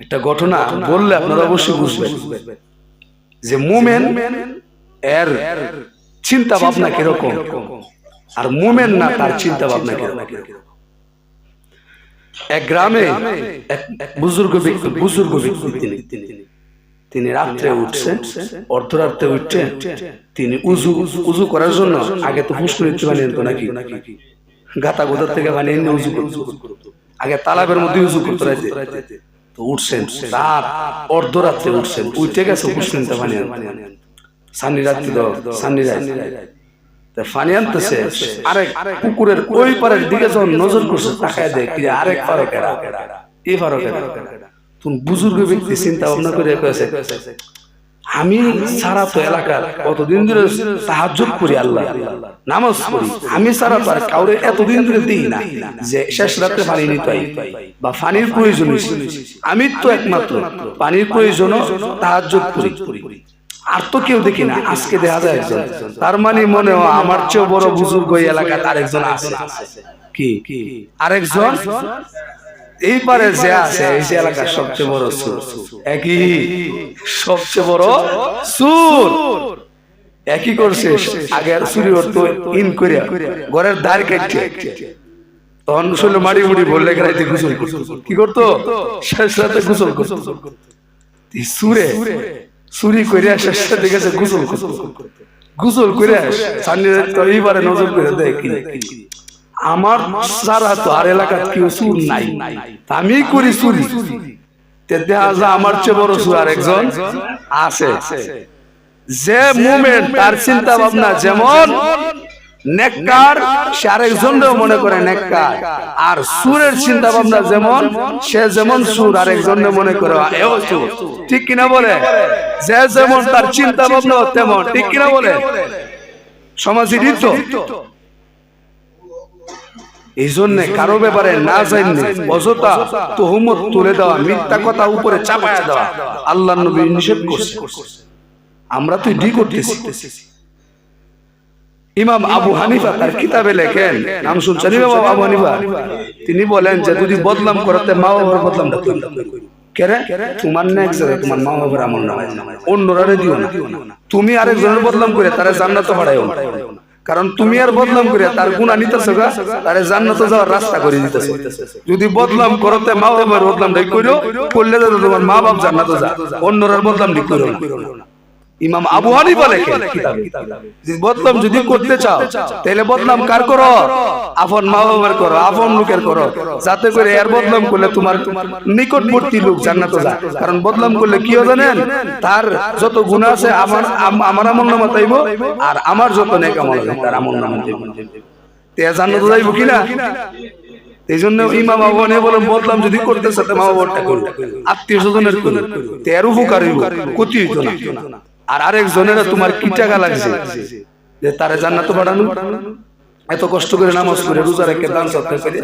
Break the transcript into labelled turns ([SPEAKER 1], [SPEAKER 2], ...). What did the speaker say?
[SPEAKER 1] একটা ঘটনা বললে আপনারা অবশ্যই বুঝবেন। যে মুমেন এর চিন্তা ভাবনা কীরকম? আর মুমেন না তার চিন্তা ভাবনা কীরকম? এক গ্রামে এক বুজুর্গ ব্যক্তি বুজুর্গ ব্যক্তি তিনি। তিনি। রাত্রে উঠছেন অর্ধরাত্রে উঠছে তিনি উজু উজু করার জন্য আগে তো পুষ্করিত বানিয়ে আনতো নাকি? গাতা গোদার থেকে বানিয়ে এনে উজু করতো। আগে তালাবের মধ্যে উজু করতে রাইতে। উঠছেন, রাত, অর্ধরাত্রে উঠছেন। উঠে গেছে বানিয়ে আনতো। সানি রাত্রি তো সানি ফানি আনতেছে, আরেক কুকুরের ওই পারের দিকে যখন নজর করছে, তাকায় দেয় কি আরেক পারক এরা এই পারক এরা তুমি বুজুর্গ ব্যক্তি চিন্তা ভাবনা করে কয়েছে আমি সারা তো এলাকার কতদিন ধরে সাহায্য করি আল্লাহ, নামাজ পড়ি। আমি সারা তো আর কাউরে এতদিন ধরে দিই না যে শেষ রাতে পানি নিতে বা পানির প্রয়োজন আমি তো একমাত্র পানির প্রয়োজন সাহায্য করি। আর তো কেউ দেখি না, আজকে দেখা যায় একজন। তার মানে মনে হয় আমার চেয়ে বড় বুজুর্গ এলাকার আরেকজন আছে। কি? আরেকজন? এই পারে যে আছে এই যে এলাকার সবচেয়ে বড় সুর। একই সবচেয়ে বড় সুর। একই করছে আগে চুরি করতো ইন করে ঘরের দ্বার কেটে। তখন শুনলে মাড়ি মুড়ি বললে রাইতে গুসল করতো। কি করতো? শেষ রাতে গুসল করতো। সুরে চুরি করে শেষ রাতে গেছে গুসল করতো। গুসল করে সামনে এইবারে নজর করে দেয় কি? আমার সারা তো আর এলাকার কেউ সুর নাই। আমি করি চুরি। দেখা যায় আমার চেয়ে বড় সুর আর একজন আছে। যে মুমেন্ট তার চিন্তা ভাবনা যেমন নেককার, সে আরেকজনও মনে করে নেককার। আর সুরের চিন্তা ভাবনা যেমন, সে যেমন সুর আরেকজন মনে করে ঠিক কিনা বলে? যে যেমন তার চিন্তা ভাবনা তেমন, ঠিক কিনা বলে? সমাজের রীত এই জন্য কারও ব্যাপারে না জানলে অযথা তহমত তুলে দেওয়া মিথ্যা কথা উপরে চাপায়া দেওয়া আল্লাহ নবী নিষেধ করছে। আমরা তো ডি করতেছি। ইমাম আবু হানিফা তার কিতাবে লেখেন নাম শুনছেন ইমাম আবু হানিফা? তিনি বলেন যে যদি বদলাম করতে মা বাবার বদলাম কেরে? তোমার না তোমার মা বাবার আমল না। অন্যরা দিও না। তুমি আরেকজনের বদলাম করে তারা জান্নাত না। কারণ তুমি আর বদনাম করিয়া তার গুণা নিতেছ গা তারে জান্নাত যাওয়ার রাস্তা করে দিতেছ। যদি বদনাম করতে মা বাবার বদনাম ঠিক করো করলে তো তোমার মা বাপ জান্নাত যা অন্যরার বদনাম ঠিক করো ইমাম আবু হানিফা লেখে কিতাবে। বদনাম যদি করতে চাও তাহলে বদনাম কার করো? আপন মা বাবার করো, আপন লোকের করো, যাতে করে এর বদলাম করলে তোমার নিকটবর্তী লোক জান্নাতে যায়। কারণ বদলাম করলে কি জানেন? তার যত গুণ আছে, আমার, আম- আমার আমল নামা তাইব, আর আমার যত নেক আমল আছে তার আমল নামা তাইব। তে জান্নাতে যাইব কিনা এই জন্য ইমাম আবু হানিফা বলেন বদলাম যদি করতে চাতে মা বাবারটা করো আত্মীয় স্বজনের করো তের উপকার হইব, ক্ষতি হইতো না। আর আরেকজনের তোমার কি টাকা লাগছে, যে তারে জান্নাত বাড়ানো এত কষ্ট করে নামাজ করে রোজা রেখে দান সত্য করে